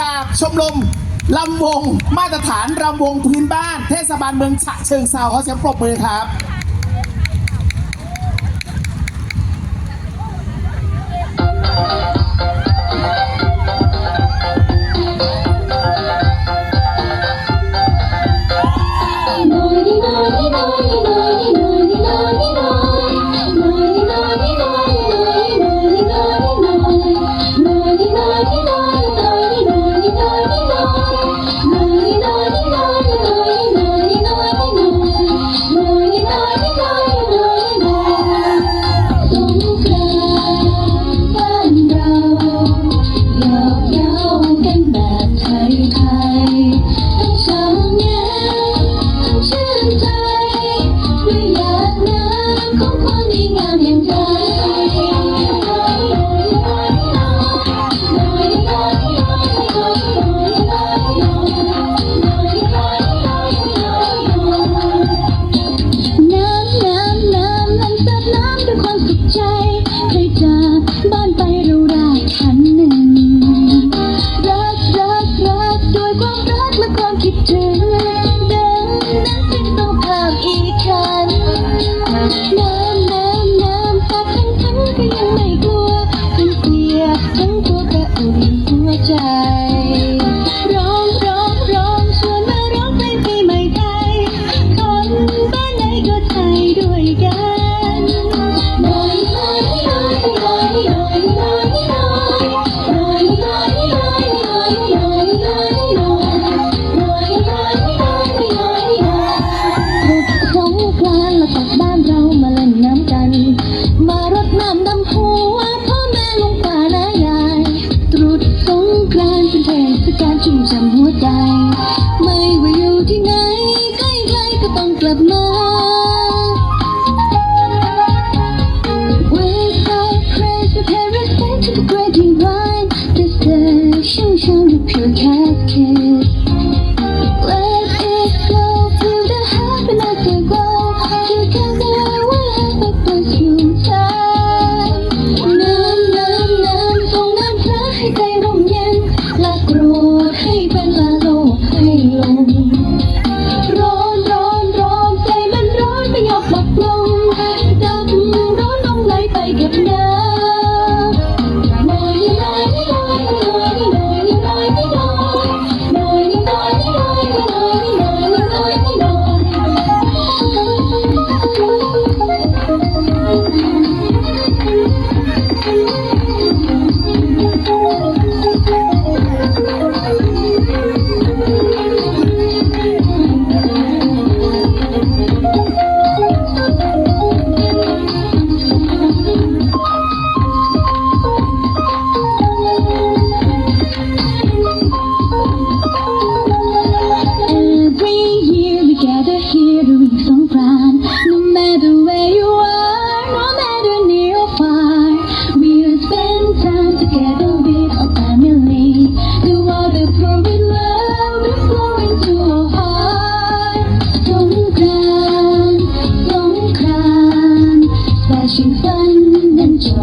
จากชมรมลำวงมาตรฐานลำวงพื้นบ้าน เทศบาลเมืองฉะเชิงเซาเขาเสียงปรบมือครับ แบบไทย ด้วยกันลอยลอยลอยลอยลอยลอยลอยลอยลอยลอยลอยลอยลอยลอยลอยลอยลอยลอยลอยรุดสงกรานต์แล้วกลับบ้านเรามาเล่นน้ำกัน มารดน้ำดำหัวพ่อแม่ลุงป้าน้ายายตรุษสงกรานต์เป็นเทศกาลชุ่มฉ่ำหัวใจ ไม่ว่าอยู่ที่ไหนใกล้ๆก็ต้องกลับมา you know.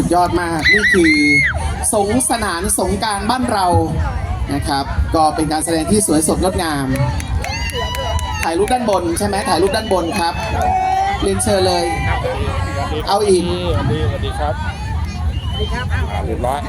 สุดยอดมาก นี่คือสงสนานสงกรารบ้านเรานะครับ ก็เป็นการแสดงที่สวยสดงดงาม ถ่ายรูปด้านบนใช่ไหมถ่ายรูปด้านบนครับเรียนเชิญเลย เอาอีกสวัสดีสวัสดีครับสวัสดีครับเรียบร้อย